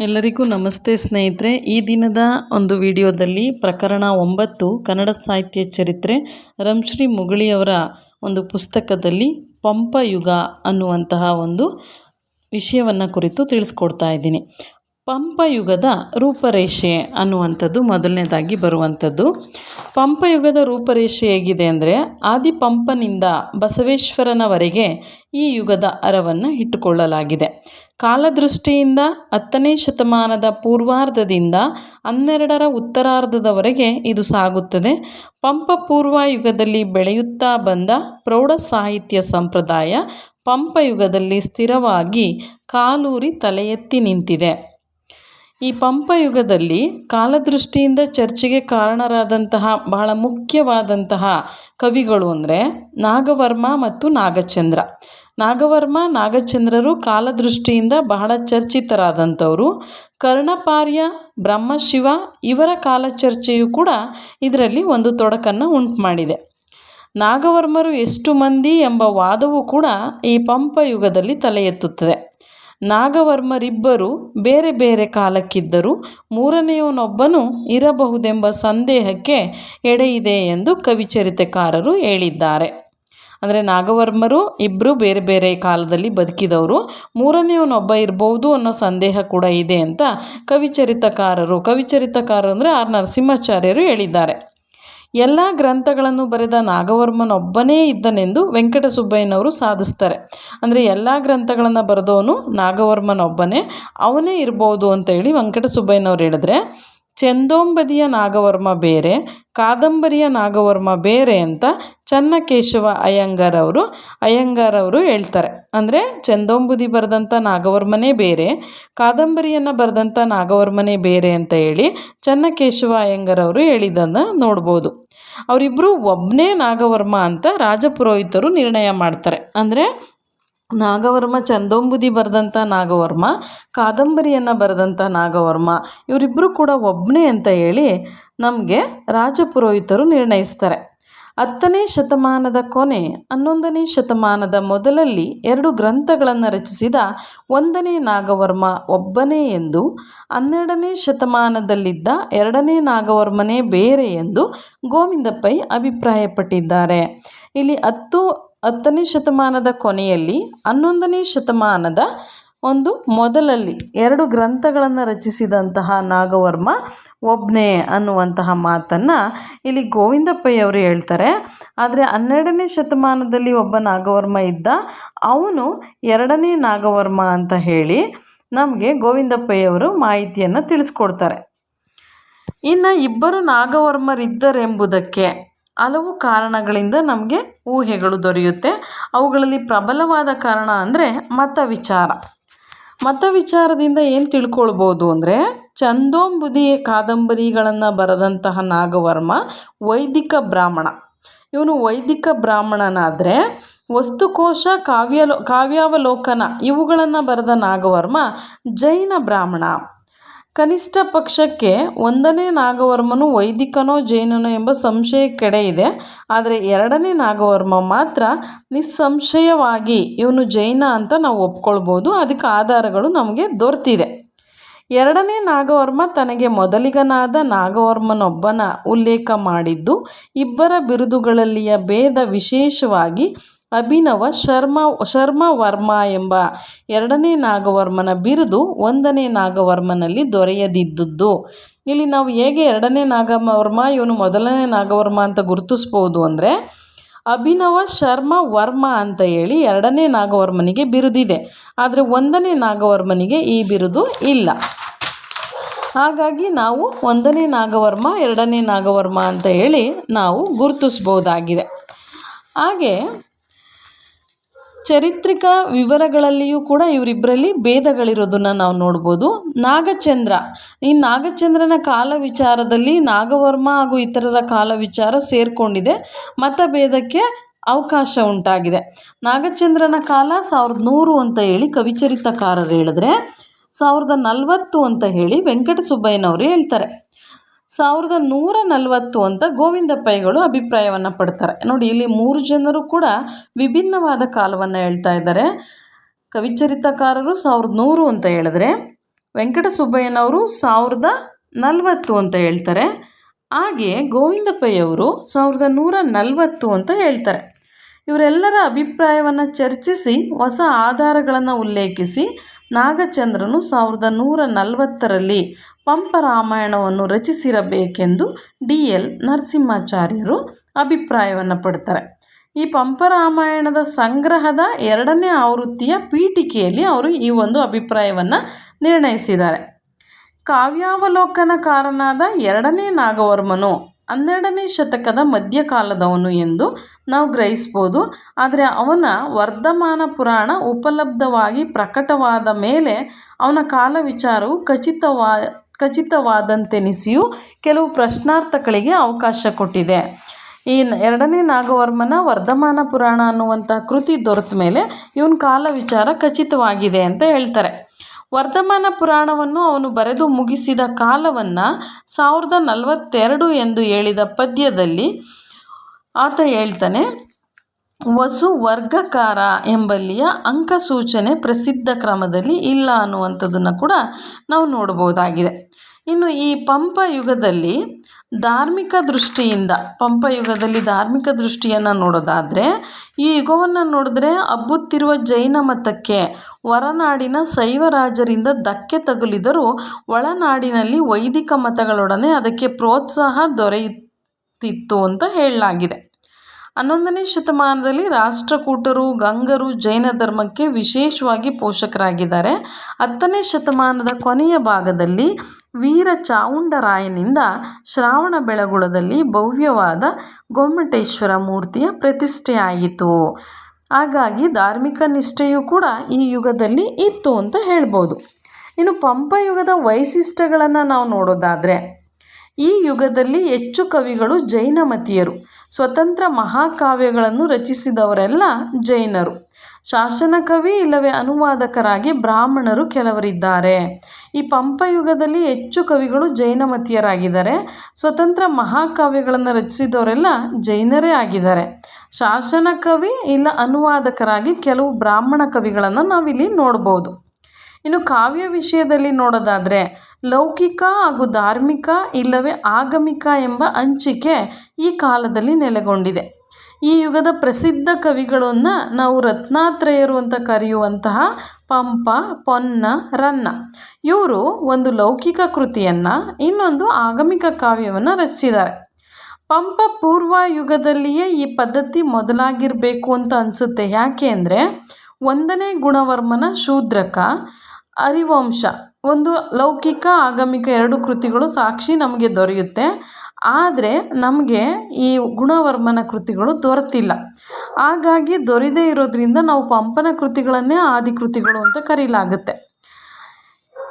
ಎಲ್ಲರಿಗೂ ನಮಸ್ತೆ ಸ್ನೇಹಿತರೆ. ಈ ದಿನದ ಒಂದು ವಿಡಿಯೋದಲ್ಲಿ ಪ್ರಕರಣ ಒಂಬತ್ತು, ಕನ್ನಡ ಸಾಹಿತ್ಯ ಚರಿತ್ರೆ, ರಂಶ್ರೀ ಮುಗಳಿಯವರ ಒಂದು ಪುಸ್ತಕದಲ್ಲಿ ಪಂಪಯುಗ ಅನ್ನುವಂತಹ ಒಂದು ವಿಷಯವನ್ನು ಕುರಿತು ತಿಳಿಸ್ಕೊಡ್ತಾ ಇದ್ದೀನಿ. ಪಂಪಯುಗದ ರೂಪರೇಷೆ ಅನ್ನುವಂಥದ್ದು ಮೊದಲನೇದಾಗಿ ಬರುವಂಥದ್ದು. ಪಂಪಯುಗದ ರೂಪರೇಷೆ ಹೇಗಿದೆ ಅಂದರೆ, ಆದಿಪಂಪನಿಂದ ಬಸವೇಶ್ವರನವರೆಗೆ ಈ ಯುಗದ ಅರವನ್ನು ಇಟ್ಟುಕೊಳ್ಳಲಾಗಿದೆ. ಕಾಲದೃಷ್ಟಿಯಿಂದ ಹತ್ತನೇ ಶತಮಾನದ ಪೂರ್ವಾರ್ಧದಿಂದ ಹನ್ನೆರಡರ ಉತ್ತರಾರ್ಧದವರೆಗೆ ಇದು ಸಾಗುತ್ತದೆ. ಪಂಪ ಪೂರ್ವ ಯುಗದಲ್ಲಿ ಬೆಳೆಯುತ್ತಾ ಬಂದ ಪ್ರೌಢ ಸಾಹಿತ್ಯ ಸಂಪ್ರದಾಯ ಪಂಪಯುಗದಲ್ಲಿ ಸ್ಥಿರವಾಗಿ ಕಾಲೂರಿ ತಲೆ ಎತ್ತಿ ನಿಂತಿದೆ. ಈ ಪಂಪ ಯುಗದಲ್ಲಿ ಕಾಲದೃಷ್ಟಿಯಿಂದ ಚರ್ಚೆಗೆ ಕಾರಣರಾದಂತಹ ಬಹಳ ಮುಖ್ಯವಾದಂತಹ ಕವಿಗಳು ಅಂದರೆ ನಾಗವರ್ಮ ಮತ್ತು ನಾಗಚಂದ್ರ. ನಾಗವರ್ಮ, ನಾಗಚಂದ್ರರು ಕಾಲದೃಷ್ಟಿಯಿಂದ ಬಹಳ ಚರ್ಚಿತರಾದಂಥವರು. ಕರ್ಣಪಾರ್ಯ, ಬ್ರಹ್ಮಶಿವ ಇವರ ಕಾಲಚರ್ಚೆಯು ಕೂಡ ಇದರಲ್ಲಿ ಒಂದು ತೊಡಕನ್ನು ಉಂಟು ಮಾಡಿದೆ ನಾಗವರ್ಮರು ಎಷ್ಟು ಮಂದಿ ಎಂಬ ವಾದವು ಕೂಡ ಈ ಪಂಪ ಯುಗದಲ್ಲಿ ತಲೆ ಎತ್ತುತ್ತದೆ ನಾಗವರ್ಮರಿಬ್ಬರು ಬೇರೆ ಬೇರೆ ಕಾಲಕ್ಕಿದ್ದರು ಮೂರನೆಯವನೊಬ್ಬನು ಇರಬಹುದೆಂಬ ಸಂದೇಹಕ್ಕೆ ಎಡೆಯಿದೆ ಎಂದು ಕವಿಚರಿತೆಕಾರರು ಹೇಳಿದ್ದಾರೆ. ಅಂದರೆ ನಾಗವರ್ಮರು ಇಬ್ಬರು ಬೇರೆ ಬೇರೆ ಕಾಲದಲ್ಲಿ ಬದುಕಿದವರು, ಮೂರನೆಯವನೊಬ್ಬ ಇರಬಹುದು ಅನ್ನೋ ಸಂದೇಹ ಕೂಡ ಇದೆ ಅಂತ ಕವಿಚರಿತಕಾರರು ಕವಿಚರಿತಕಾರರು ಅಂದರೆ ಆರ್ ನರಸಿಂಹಾಚಾರ್ಯರು ಹೇಳಿದ್ದಾರೆ. ಎಲ್ಲ ಗ್ರಂಥಗಳನ್ನು ಬರೆದ ನಾಗವರ್ಮನೊಬ್ಬನೇ ಇದ್ದನೆಂದು ವೆಂಕಟಸುಬ್ಬಯ್ಯನವರು ಸಾಧಿಸ್ತಾರೆ. ಅಂದರೆ ಎಲ್ಲ ಗ್ರಂಥಗಳನ್ನು ಬರೆದವನು ನಾಗವರ್ಮನೊಬ್ಬನೇ ಅವನೇ ಇರ್ಬೋದು ಅಂತ ಹೇಳಿ ವೆಂಕಟಸುಬ್ಬಯ್ಯನವ್ರು ಹೇಳಿದ್ರೆ ಚಂದೋಂಬದಿಯ ನಾಗವರ್ಮ ಬೇರೆ, ಕಾದಂಬರಿಯ ನಾಗವರ್ಮ ಬೇರೆ ಅಂತ ಚನ್ನಕೇಶವ ಅಯ್ಯಂಗಾರ್ ಅವರು ಅಯ್ಯಂಗಾರ್ ಅವರು ಹೇಳ್ತಾರೆ. ಅಂದರೆ ಚಂದೋಂಬುದಿ ಬರೆದಂಥ ನಾಗವರ್ಮನೇ ಬೇರೆ, ಕಾದಂಬರಿಯನ್ನು ಬರೆದಂಥ ನಾಗವರ್ಮನೇ ಬೇರೆ ಅಂತ ಹೇಳಿ ಚನ್ನಕೇಶವ ಅಯ್ಯಂಗಾರ್ ಅವರು ಹೇಳಿದ್ದನ್ನು ನೋಡ್ಬೋದು. ಅವರಿಬ್ಬರು ಒಬ್ಬನೇ ನಾಗವರ್ಮ ಅಂತ ರಾಜಪುರೋಹಿತರು ನಿರ್ಣಯ ಮಾಡ್ತಾರೆ. ಅಂದರೆ ನಾಗವರ್ಮ, ಚಂದೋಂಬುದಿ ಬರೆದಂಥ ನಾಗವರ್ಮ, ಕಾದಂಬರಿಯನ್ನು ಬರೆದಂಥ ನಾಗವರ್ಮ ಇವರಿಬ್ಬರು ಕೂಡ ಒಬ್ಬನೇ ಅಂತ ಹೇಳಿ ನಮಗೆ ರಾಜಪುರೋಹಿತರು ನಿರ್ಣಯಿಸ್ತಾರೆ. ಹತ್ತನೇ ಶತಮಾನದ ಕೊನೆ, ಹನ್ನೊಂದನೇ ಶತಮಾನದ ಮೊದಲಲ್ಲಿ ಎರಡು ಗ್ರಂಥಗಳನ್ನು ರಚಿಸಿದ ಒಂದನೇ ನಾಗವರ್ಮ ಒಬ್ಬನೇ ಎಂದು, ಹನ್ನೆರಡನೇ ಶತಮಾನದಲ್ಲಿದ್ದ ಎರಡನೇ ನಾಗವರ್ಮನೇ ಬೇರೆ ಎಂದು ಗೋವಿಂದ ಪೈ ಅಭಿಪ್ರಾಯಪಟ್ಟಿದ್ದಾರೆ. ಇಲ್ಲಿ ಹತ್ತು ಹತ್ತನೇ ಶತಮಾನದ ಕೊನೆಯಲ್ಲಿ ಹನ್ನೊಂದನೇ ಶತಮಾನದ ಒಂದು ಮೊದಲಲ್ಲಿ ಎರಡು ಗ್ರಂಥಗಳನ್ನು ರಚಿಸಿದಂತಹ ನಾಗವರ್ಮ ಒಬ್ಬನೇ ಅನ್ನುವಂತಹ ಮಾತನ್ನು ಇಲ್ಲಿ ಗೋವಿಂದಪ್ಪಯ್ಯವರು ಹೇಳ್ತಾರೆ. ಆದರೆ ಹನ್ನೆರಡನೇ ಶತಮಾನದಲ್ಲಿ ಒಬ್ಬ ನಾಗವರ್ಮ ಇದ್ದ ಅವನು ಎರಡನೇ ನಾಗವರ್ಮ ಅಂತ ಹೇಳಿ ನಮಗೆ ಗೋವಿಂದಪ್ಪಯ್ಯವರು ಮಾಹಿತಿಯನ್ನು ತಿಳಿಸ್ಕೊಡ್ತಾರೆ. ಇನ್ನು ಇಬ್ಬರು ನಾಗವರ್ಮರಿದ್ದರೆಂಬುದಕ್ಕೆ ಹಲವು ಕಾರಣಗಳಿಂದ ನಮಗೆ ಊಹೆಗಳು ದೊರೆಯುತ್ತೆ. ಅವುಗಳಲ್ಲಿ ಪ್ರಬಲವಾದ ಕಾರಣ ಅಂದರೆ ಮತ ವಿಚಾರ. ಮತ ವಿಚಾರದಿಂದ ಏನು ತಿಳ್ಕೊಳ್ಬೋದು ಅಂದರೆ ಚಂದೋಂಬುದಿಯ ಕಾದಂಬರಿಗಳನ್ನು ಬರೆದಂತಹ ನಾಗವರ್ಮ ವೈದಿಕ ಬ್ರಾಹ್ಮಣ. ಇವನು ವೈದಿಕ ಬ್ರಾಹ್ಮಣನಾದರೆ ವಸ್ತುಕೋಶ ಕಾವ್ಯ ಕಾವ್ಯಾವಲೋಕನ ಇವುಗಳನ್ನು ಬರೆದ ನಾಗವರ್ಮ ಜೈನ ಬ್ರಾಹ್ಮಣ. ಕನಿಷ್ಠ ಪಕ್ಷಕ್ಕೆ ಒಂದನೇ ನಾಗವರ್ಮನು ವೈದಿಕನೋ ಜೈನನೋ ಎಂಬ ಸಂಶಯ ಕಡೆ ಇದೆ. ಆದರೆ ಎರಡನೇ ನಾಗವರ್ಮ ಮಾತ್ರ ನಿಸ್ಸಂಶಯವಾಗಿ ಇವನು ಜೈನ ಅಂತ ನಾವು ಒಪ್ಕೊಳ್ಬೋದು. ಅದಕ್ಕೆ ಆಧಾರಗಳು ನಮಗೆ ದೊರೆತಿದೆ. ಎರಡನೇ ನಾಗವರ್ಮ ತನಗೆ ಮೊದಲಿಗನಾದ ನಾಗವರ್ಮನೊಬ್ಬನ ಉಲ್ಲೇಖ ಮಾಡಿದ್ದು, ಇಬ್ಬರ ಬಿರುದುಗಳಲ್ಲಿಯ ಭೇದ ವಿಶೇಷವಾಗಿ ಅಭಿನವ ಶರ್ಮ ಶರ್ಮ ವರ್ಮ ಎಂಬ ಎರಡನೇ ನಾಗವರ್ಮನ ಬಿರುದು ಒಂದನೇ ನಾಗವರ್ಮನಲ್ಲಿ ದೊರೆಯದಿದ್ದುದು ಇಲ್ಲಿ ನಾವು ಹೇಗೆ ಎರಡನೇ ನಾಗವರ್ಮ, ಇವನು ಮೊದಲನೇ ನಾಗವರ್ಮ ಅಂತ ಗುರುತಿಸ್ಬೋದು ಅಂದರೆ, ಅಭಿನವ ಶರ್ಮ ವರ್ಮ ಅಂತ ಹೇಳಿ ಎರಡನೇ ನಾಗವರ್ಮನಿಗೆ ಬಿರುದಿದೆ. ಆದರೆ ಒಂದನೇ ನಾಗವರ್ಮನಿಗೆ ಈ ಬಿರುದು ಇಲ್ಲ. ಹಾಗಾಗಿ ನಾವು ಒಂದನೇ ನಾಗವರ್ಮ, ಎರಡನೇ ನಾಗವರ್ಮ ಅಂತ ಹೇಳಿ ನಾವು ಗುರುತಿಸ್ಬೋದಾಗಿದೆ. ಹಾಗೆ ಚರಿತ್ರಿಕ ವಿವರಗಳಲ್ಲಿಯೂ ಕೂಡ ಇವರಿಬ್ಬರಲ್ಲಿ ಭೇದಗಳಿರೋದನ್ನು ನಾವು ನೋಡ್ಬೋದು. ನಾಗಚಂದ್ರ. ಈ ನಾಗಚಂದ್ರನ ಕಾಲ ವಿಚಾರದಲ್ಲಿ ನಾಗವರ್ಮ ಹಾಗೂ ಇತರರ ಕಾಲ ವಿಚಾರ ಸೇರಿಕೊಂಡಿದೆ. ಮತಭೇದಕ್ಕೆ ಅವಕಾಶ ಉಂಟಾಗಿದೆ. ನಾಗಚಂದ್ರನ ಕಾಲ ಸಾವಿರದ ನೂರು ಅಂತ ಹೇಳಿ ಕವಿಚರಿತಕಾರರು ಹೇಳಿದ್ರೆ, ಸಾವಿರದ ನಲವತ್ತು ಅಂತ ಹೇಳಿ ವೆಂಕಟಸುಬ್ಬಯ್ಯನವರು ಹೇಳ್ತಾರೆ. ಸಾವಿರದ ನೂರ ನಲವತ್ತು ಅಂತ ಗೋವಿಂದ ಪೈಗಳು ಅಭಿಪ್ರಾಯವನ್ನು ಪಡ್ತಾರೆ. ನೋಡಿ, ಇಲ್ಲಿ ಮೂರು ಜನರು ಕೂಡ ವಿಭಿನ್ನವಾದ ಕಾಲವನ್ನು ಹೇಳ್ತಾ ಇದ್ದಾರೆ. ಕವಿಚರಿತಕಾರರು ಸಾವಿರದ ನೂರು ಅಂತ ಹೇಳಿದ್ರೆ, ವೆಂಕಟಸುಬ್ಬಯ್ಯನವರು ಸಾವಿರದ ನಲವತ್ತು ಅಂತ ಹೇಳ್ತಾರೆ. ಹಾಗೆ ಗೋವಿಂದ ಪೈಯವರು ಸಾವಿರದ ನೂರ ನಲವತ್ತು ಅಂತ ಹೇಳ್ತಾರೆ. ಇವರೆಲ್ಲರ ಅಭಿಪ್ರಾಯವನ್ನು ಚರ್ಚಿಸಿ, ಹೊಸ ಆಧಾರಗಳನ್ನು ಉಲ್ಲೇಖಿಸಿ ನಾಗಚಂದ್ರನು ಸಾವಿರದ ನೂರ ನಲವತ್ತರಲ್ಲಿ ಪಂಪ ರಾಮಾಯಣವನ್ನು ರಚಿಸಿರಬೇಕೆಂದು ಡಿ ಎಲ್ ನರಸಿಂಹಾಚಾರ್ಯರು ಅಭಿಪ್ರಾಯವನ್ನು ಪಡ್ತಾರೆ. ಈ ಪಂಪ ರಾಮಾಯಣದ ಸಂಗ್ರಹದ ಎರಡನೇ ಆವೃತ್ತಿಯ ಪೀಠಿಕೆಯಲ್ಲಿ ಅವರು ಈ ಒಂದು ಅಭಿಪ್ರಾಯವನ್ನು ನಿರ್ಣಯಿಸಿದ್ದಾರೆ. ಕಾವ್ಯಾವಲೋಕನಕಾರನಾದ ಎರಡನೇ ನಾಗವರ್ಮನು ಹನ್ನೆರಡನೇ ಶತಕದ ಮಧ್ಯಕಾಲದವನು ಎಂದು ನಾವು ಗ್ರಹಿಸ್ಬೋದು. ಆದರೆ ಅವನ ವರ್ಧಮಾನ ಪುರಾಣ ಉಪಲಬ್ಧವಾಗಿ ಪ್ರಕಟವಾದ ಮೇಲೆ ಅವನ ಕಾಲ ವಿಚಾರವು ಖಚಿತವಾ, ಖಚಿತವಾದಂತೆನಿಸಿಯೂ ಕೆಲವು ಪ್ರಶ್ನಾರ್ಥಗಳಿಗೆ ಅವಕಾಶ ಕೊಟ್ಟಿದೆ. ಈ ಎರಡನೇ ನಾಗವರ್ಮನ ವರ್ಧಮಾನ ಪುರಾಣ ಅನ್ನುವಂಥ ಕೃತಿ ದೊರೆತ ಮೇಲೆ ಇವನ ಕಾಲ ವಿಚಾರ ಖಚಿತವಾಗಿದೆ ಅಂತ ಹೇಳ್ತಾರೆ. ವರ್ಧಮಾನ ಪುರಾಣವನ್ನು ಅವನು ಬರೆದು ಮುಗಿಸಿದ ಕಾಲವನ್ನು ಸಾವಿರದ ನಲವತ್ತೆರಡು ಎಂದು ಹೇಳಿದ ಪದ್ಯದಲ್ಲಿ ಆತ ಹೇಳ್ತಾನೆ, ವಸು ವರ್ಗಕಾರ ಎಂಬಲ್ಲಿಯ ಅಂಕಸೂಚನೆ ಪ್ರಸಿದ್ಧ ಕ್ರಮದಲ್ಲಿ ಇಲ್ಲ ಅನ್ನುವಂಥದ್ದನ್ನು ಕೂಡ ನಾವು ನೋಡ್ಬೋದಾಗಿದೆ. ಇನ್ನು ಈ ಪಂಪ ಯುಗದಲ್ಲಿ ಧಾರ್ಮಿಕ ದೃಷ್ಟಿಯಿಂದ ಪಂಪ ಯುಗದಲ್ಲಿ ಧಾರ್ಮಿಕ ದೃಷ್ಟಿಯನ್ನು ನೋಡೋದಾದರೆ, ಈ ಯುಗವನ್ನು ನೋಡಿದ್ರೆ ಹಬ್ಬುತ್ತಿರುವ ಜೈನ ಮತಕ್ಕೆ ಹೊರನಾಡಿನ ಶೈವರಾಜರಿಂದ ಧಕ್ಕೆ ತಗುಲಿದರೂ ಒಳನಾಡಿನಲ್ಲಿ ವೈದಿಕ ಮತಗಳೊಡನೆ ಅದಕ್ಕೆ ಪ್ರೋತ್ಸಾಹ ದೊರೆಯುತ್ತಿತ್ತು ಅಂತ ಹೇಳಲಾಗಿದೆ. ಹನ್ನೊಂದನೇ ಶತಮಾನದಲ್ಲಿ ರಾಷ್ಟ್ರಕೂಟರು, ಗಂಗರು, ಜೈನ ಧರ್ಮಕ್ಕೆ ವಿಶೇಷವಾಗಿ ಪೋಷಕರಾಗಿದ್ದಾರೆ. ಹತ್ತನೇ ಶತಮಾನದ ಕೊನೆಯ ಭಾಗದಲ್ಲಿ ವೀರ ಚಾವುಂಡರಾಯನಿಂದ ಶ್ರಾವಣ ಬೆಳಗುಳದಲ್ಲಿ ಭವ್ಯವಾದ ಗೊಮ್ಮಟೇಶ್ವರ ಮೂರ್ತಿಯ ಪ್ರತಿಷ್ಠೆಯಾಯಿತು. ಹಾಗಾಗಿ ಧಾರ್ಮಿಕ ನಿಷ್ಠೆಯೂ ಕೂಡ ಈ ಯುಗದಲ್ಲಿ ಇತ್ತು ಅಂತ ಹೇಳ್ಬೋದು. ಇನ್ನು ಪಂಪ ಯುಗದ ವೈಶಿಷ್ಟ್ಯಗಳನ್ನು ನಾವು ನೋಡೋದಾದರೆ, ಈ ಯುಗದಲ್ಲಿ ಹೆಚ್ಚು ಕವಿಗಳು ಜೈನಮತೀಯರು. ಸ್ವತಂತ್ರ ಮಹಾಕಾವ್ಯಗಳನ್ನು ರಚಿಸಿದವರೆಲ್ಲ ಜೈನರು. ಶಾಸನ ಕವಿ ಇಲ್ಲವೇ ಅನುವಾದಕರಾಗಿ ಬ್ರಾಹ್ಮಣರು ಕೆಲವರಿದ್ದಾರೆ. ಈ ಪಂಪಯುಗದಲ್ಲಿ ಹೆಚ್ಚು ಕವಿಗಳು ಜೈನಮತೀಯರಾಗಿದ್ದಾರೆ. ಸ್ವತಂತ್ರ ಮಹಾಕಾವ್ಯಗಳನ್ನು ರಚಿಸಿದವರೆಲ್ಲ ಜೈನರೇ ಆಗಿದ್ದಾರೆ. ಶಾಸನ ಕವಿ ಇಲ್ಲ ಅನುವಾದಕರಾಗಿ ಕೆಲವು ಬ್ರಾಹ್ಮಣ ಕವಿಗಳನ್ನು ನಾವಿಲ್ಲಿ ನೋಡ್ಬೋದು. ಇನ್ನು ಕಾವ್ಯ ವಿಷಯದಲ್ಲಿ ನೋಡೋದಾದರೆ ಲೌಕಿಕ ಹಾಗೂ ಧಾರ್ಮಿಕ ಇಲ್ಲವೇ ಆಗಮಿಕ ಎಂಬ ಹಂಚಿಕೆ ಈ ಕಾಲದಲ್ಲಿ ನೆಲೆಗೊಂಡಿದೆ. ಈ ಯುಗದ ಪ್ರಸಿದ್ಧ ಕವಿಗಳನ್ನು ನಾವು ರತ್ನಾತ್ರಯರು ಅಂತ ಕರೆಯುವಂತಹ ಪಂಪ, ಪೊನ್ನ, ರನ್ನ ಇವರು ಒಂದು ಲೌಕಿಕ ಕೃತಿಯನ್ನು, ಇನ್ನೊಂದು ಆಗಮಿಕ ಕಾವ್ಯವನ್ನು ರಚಿಸಿದ್ದಾರೆ. ಪಂಪ ಪೂರ್ವ ಯುಗದಲ್ಲಿಯೇ ಈ ಪದ್ಧತಿ ಮೊದಲಾಗಿರಬೇಕು ಅಂತ ಅನಿಸುತ್ತೆ. ಯಾಕೆ ಅಂದರೆ ಒಂದನೇ ಗುಣವರ್ಮನ ಶೂದ್ರಕ ಹರಿವಂಶ ಒಂದು ಲೌಕಿಕ ಆಗಮಿಕ ಎರಡು ಕೃತಿಗಳು ಸಾಕ್ಷಿ ನಮಗೆ ದೊರೆಯುತ್ತೆ. ಆದರೆ ನಮಗೆ ಈ ಗುಣವರ್ಮನ ಕೃತಿಗಳು ದೊರೆತಿಲ್ಲ. ಹಾಗಾಗಿ ದೊರೆದೇ ಇರೋದ್ರಿಂದ ನಾವು ಪಂಪನ ಕೃತಿಗಳನ್ನೇ ಆದಿಕೃತಿಗಳು ಅಂತ ಕರೀಲಾಗುತ್ತೆ.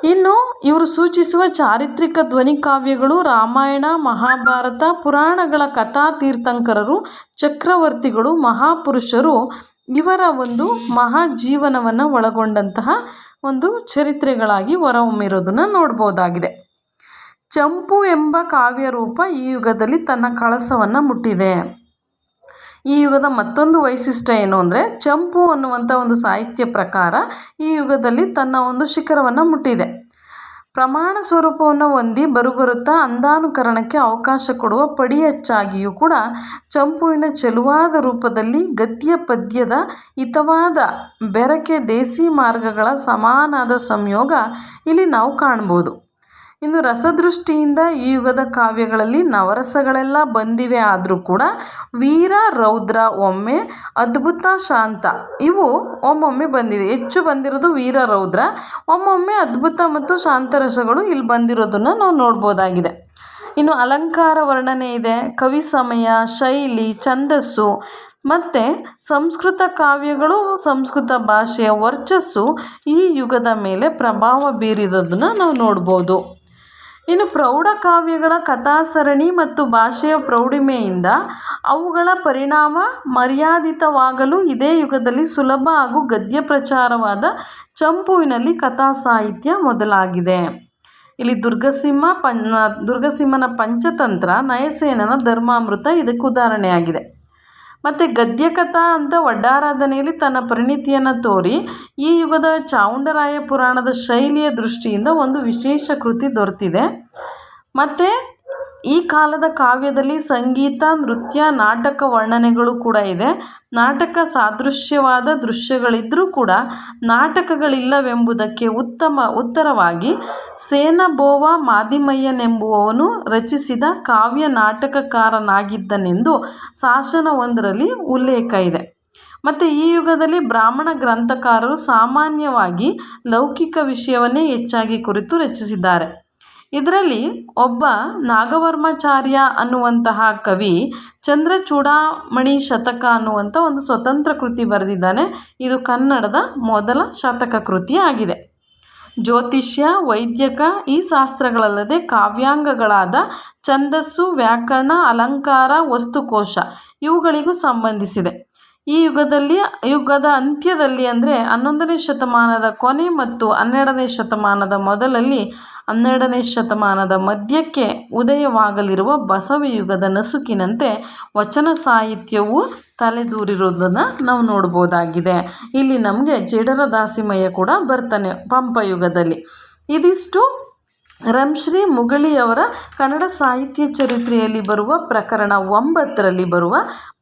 ಇನ್ನು ಇವರು ಸೂಚಿಸುವ ಚಾರಿತ್ರಿಕ ಧ್ವನಿ ಕಾವ್ಯಗಳು ರಾಮಾಯಣ, ಮಹಾಭಾರತ, ಪುರಾಣಗಳ ಕಥಾ ತೀರ್ಥಂಕರರು, ಚಕ್ರವರ್ತಿಗಳು, ಮಹಾಪುರುಷರು ಇವರ ಒಂದು ಮಹಾಜೀವನವನ್ನು ಒಳಗೊಂಡಂತಹ ಒಂದು ಚರಿತ್ರೆಗಳಾಗಿ ಹೊರಹೊಮ್ಮಿರೋದನ್ನು ನೋಡ್ಬೋದಾಗಿದೆ. ಚಂಪು ಎಂಬ ಕಾವ್ಯ ರೂಪ ಈ ಯುಗದಲ್ಲಿ ತನ್ನ ಕಳಸವನ್ನು ಮುಟ್ಟಿದೆ. ಈ ಯುಗದ ಮತ್ತೊಂದು ವೈಶಿಷ್ಟ್ಯ ಏನು ಅಂದರೆ ಚಂಪು ಅನ್ನುವಂಥ ಒಂದು ಸಾಹಿತ್ಯ ಪ್ರಕಾರ ಈ ಯುಗದಲ್ಲಿ ತನ್ನ ಒಂದು ಶಿಖರವನ್ನು ಮುಟ್ಟಿದೆ. ಪ್ರಮಾಣ ಸ್ವರೂಪವನ್ನು ಹೊಂದಿ ಬರುಬರುತ್ತಾ ಅಂಧಾನುಕರಣಕ್ಕೆ ಅವಕಾಶ ಕೊಡುವ ಪಡಿಯಚ್ಚಾಗಿಯೂ ಕೂಡ ಚಂಪುವಿನ ಚೆಲುವಾದ ರೂಪದಲ್ಲಿ ಗದ್ಯ ಪದ್ಯದ ಹಿತವಾದ ಬೆರಕೆ ದೇಸಿ ಮಾರ್ಗಗಳ ಸಮಾನಾದ ಸಂಯೋಗ ಇಲ್ಲಿ ನಾವು ಕಾಣ್ಬೋದು. ಇನ್ನು ರಸದೃಷ್ಟಿಯಿಂದ ಈ ಯುಗದ ಕಾವ್ಯಗಳಲ್ಲಿ ನವರಸಗಳೆಲ್ಲ ಬಂದಿವೆ ಆದರೂ ಕೂಡ ವೀರ, ರೌದ್ರ, ಒಮ್ಮೆ, ಅದ್ಭುತ, ಶಾಂತ ಇವು ಒಮ್ಮೊಮ್ಮೆ ಬಂದಿದೆ. ಹೆಚ್ಚು ಬಂದಿರೋದು ವೀರ, ರೌದ್ರ. ಒಮ್ಮೊಮ್ಮೆ ಅದ್ಭುತ ಮತ್ತು ಶಾಂತ ರಸಗಳು ಇಲ್ಲಿ ಬಂದಿರೋದನ್ನು ನಾವು ನೋಡ್ಬೋದಾಗಿದೆ. ಇನ್ನು ಅಲಂಕಾರ ವರ್ಣನೆ ಇದೆ. ಕವಿ ಸಮಯ, ಶೈಲಿ, ಛಂದಸ್ಸು ಮತ್ತು ಸಂಸ್ಕೃತ ಕಾವ್ಯಗಳು, ಸಂಸ್ಕೃತ ಭಾಷೆಯ ವರ್ಚಸ್ಸು ಈ ಯುಗದ ಮೇಲೆ ಪ್ರಭಾವ ಬೀರಿದದನ್ನು ನಾವು ನೋಡ್ಬೋದು. ಇನ್ನು ಪ್ರೌಢ ಪ್ರೌಢಕಾವ್ಯಗಳ ಕಥಾಸರಣಿ ಮತ್ತು ಭಾಷೆಯ ಪ್ರೌಢಿಮೆಯಿಂದ ಅವುಗಳ ಪರಿಣಾಮ ಮರ್ಯಾದಿತವಾಗಲು ಇದೇ ಯುಗದಲ್ಲಿ ಸುಲಭ ಹಾಗೂ ಗದ್ಯ ಪ್ರಚಾರವಾದ ಚಂಪುವಿನಲ್ಲಿ ಕಥಾ ಸಾಹಿತ್ಯ ಮೊದಲಾಗಿದೆ. ಇಲ್ಲಿ ದುರ್ಗಸಿಂಹ ಪನ್ ದುರ್ಗಸಿಂಹನ ಪಂಚತಂತ್ರ, ನಯಸೇನನ ಧರ್ಮಾಮೃತ ಇದಕ್ಕೆ ಉದಾಹರಣೆಯಾಗಿದೆ. ಮತ್ತು ಗದ್ಯಕಥಾ ಅಂತ ಒಡ್ಡಾರಾಧನೆಯಲ್ಲಿ ತನ್ನ ಪರಿಣಿತಿಯನ್ನು ತೋರಿ ಈ ಯುಗದ ಚಾವುಂಡರಾಯ ಪುರಾಣದ ಶೈಲಿಯ ದೃಷ್ಟಿಯಿಂದ ಒಂದು ವಿಶೇಷ ಕೃತಿ ದೊರೆತಿದೆ. ಮತ್ತು ಈ ಕಾಲದ ಕಾವ್ಯದಲ್ಲಿ ಸಂಗೀತ, ನೃತ್ಯ, ನಾಟಕ ವರ್ಣನೆಗಳು ಕೂಡ ಇದೆ. ನಾಟಕ ಸಾದೃಶ್ಯವಾದ ದೃಶ್ಯಗಳಿದ್ದರೂ ಕೂಡ ನಾಟಕಗಳಿಲ್ಲವೆಂಬುದಕ್ಕೆ ಉತ್ತಮ, ಉತ್ತರವಾಗಿ ಸೇನಬೋವ ಮಾದಿಮಯ್ಯನೆಂಬುವವನು ರಚಿಸಿದ ಕಾವ್ಯ ನಾಟಕಕಾರನಾಗಿದ್ದನೆಂದು ಶಾಸನವೊಂದರಲ್ಲಿ ಉಲ್ಲೇಖ ಇದೆ. ಮತ್ತು ಈ ಯುಗದಲ್ಲಿ ಬ್ರಾಹ್ಮಣ ಗ್ರಂಥಕಾರರು ಸಾಮಾನ್ಯವಾಗಿ ಲೌಕಿಕ ವಿಷಯವನ್ನೇ ಹೆಚ್ಚಾಗಿ ಕುರಿತು ರಚಿಸಿದ್ದಾರೆ. ಇದರಲ್ಲಿ ಒಬ್ಬ ನಾಗವರ್ಮಾಚಾರ್ಯ ಅನ್ನುವಂತಹ ಕವಿ ಚಂದ್ರಚೂಡಾಮಣಿ ಶತಕ ಅನ್ನುವಂಥ ಒಂದು ಸ್ವತಂತ್ರ ಕೃತಿ ಬರೆದಿದ್ದಾನೆ. ಇದು ಕನ್ನಡದ ಮೊದಲ ಶತಕ ಕೃತಿ ಆಗಿದೆ. ಜ್ಯೋತಿಷ್ಯ, ವೈದ್ಯಕ ಈ ಶಾಸ್ತ್ರಗಳಲ್ಲದೆ ಕಾವ್ಯಾಂಗಗಳಾದ ಛಂದಸ್ಸು, ವ್ಯಾಕರಣ, ಅಲಂಕಾರ, ವಸ್ತುಕೋಶ ಇವುಗಳಿಗೂ ಸಂಬಂಧಿಸಿದೆ. ಈ ಯುಗದಲ್ಲಿ, ಯುಗದ ಅಂತ್ಯದಲ್ಲಿ ಅಂದರೆ ಹನ್ನೊಂದನೇ ಶತಮಾನದ ಕೊನೆ ಮತ್ತು ಹನ್ನೆರಡನೇ ಶತಮಾನದ ಮೊದಲಲ್ಲಿ, ಹನ್ನೆರಡನೇ ಶತಮಾನದ ಮಧ್ಯಕ್ಕೆ ಉದಯವಾಗಲಿರುವ ಬಸವಯುಗದ ನಸುಕಿನಂತೆ ವಚನ ಸಾಹಿತ್ಯವು ತಲೆದೂರಿರುವುದನ್ನು ನಾವು ನೋಡ್ಬೋದಾಗಿದೆ. ಇಲ್ಲಿ ನಮಗೆ ಜೇಡರ ದಾಸಿಮಯ್ಯ ಕೂಡ ಬರ್ತಾನೆ ಪಂಪಯುಗದಲ್ಲಿ ಇದಿಷ್ಟು ರಂಶ್ರೀ ಮುಗಳಿಯವರ ಕನ್ನಡ ಸಾಹಿತ್ಯ ಚರಿತ್ರೆಯಲ್ಲಿ ಬರುವ ಪ್ರಕರಣ ಒಂಬತ್ತರಲ್ಲಿ ಬರುವ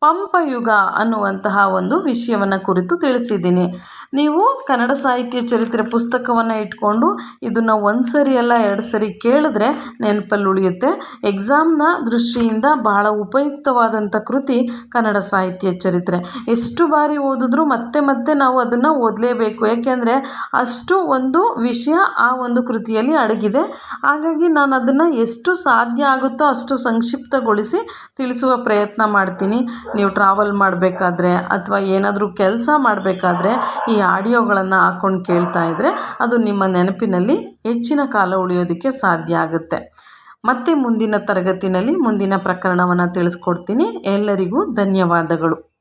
ಪಂಪಯುಗ ಅನ್ನುವಂತಹ ಒಂದು ವಿಷಯವನ್ನು ಕುರಿತು ತಿಳಿಸಿದ್ದೀನಿ. ನೀವು ಕನ್ನಡ ಸಾಹಿತ್ಯ ಚರಿತ್ರೆ ಪುಸ್ತಕವನ್ನು ಇಟ್ಕೊಂಡು ಇದನ್ನು ಒಂದು ಸರಿ ಅಲ್ಲ ಎರಡು ಸರಿ ಕೇಳಿದ್ರೆ ನೆನಪಲ್ಲಿ ಉಳಿಯುತ್ತೆ. ಎಕ್ಸಾಮ್ನ ದೃಷ್ಟಿಯಿಂದ ಬಹಳ ಉಪಯುಕ್ತವಾದಂಥ ಕೃತಿ ಕನ್ನಡ ಸಾಹಿತ್ಯ ಚರಿತ್ರೆ. ಎಷ್ಟು ಬಾರಿ ಓದಿದ್ರೂ ಮತ್ತೆ ಮತ್ತೆ ನಾವು ಅದನ್ನು ಓದಲೇಬೇಕು. ಯಾಕೆಂದರೆ ಅಷ್ಟು ಒಂದು ವಿಷಯ ಆ ಒಂದು ಕೃತಿಯಲ್ಲಿ ಅಡಗಿದೆ. ಹಾಗಾಗಿ ನಾನು ಅದನ್ನು ಎಷ್ಟು ಸಾಧ್ಯ ಆಗುತ್ತೋ ಅಷ್ಟು ಸಂಕ್ಷಿಪ್ತಗೊಳಿಸಿ ತಿಳಿಸುವ ಪ್ರಯತ್ನ ಮಾಡ್ತೀನಿ. ನೀವು ಟ್ರಾವೆಲ್ ಮಾಡಬೇಕಾದ್ರೆ ಅಥವಾ ಏನಾದರೂ ಕೆಲಸ ಮಾಡಬೇಕಾದ್ರೆ ಈ ಆಡಿಯೋಗಳನ್ನು ಹಾಕ್ಕೊಂಡು ಕೇಳ್ತಾ ಇದ್ದರೆ ಅದು ನಿಮ್ಮ ನೆನಪಿನಲ್ಲಿ ಹೆಚ್ಚಿನ ಕಾಲ ಉಳಿಯೋದಕ್ಕೆ ಸಾಧ್ಯ ಆಗುತ್ತೆ. ಮತ್ತೆ ಮುಂದಿನ ತರಗತಿನಲ್ಲಿ ಮುಂದಿನ ಪ್ರಕರಣವನ್ನು ತಿಳಿಸ್ಕೊಡ್ತೀನಿ. ಎಲ್ಲರಿಗೂ ಧನ್ಯವಾದಗಳು.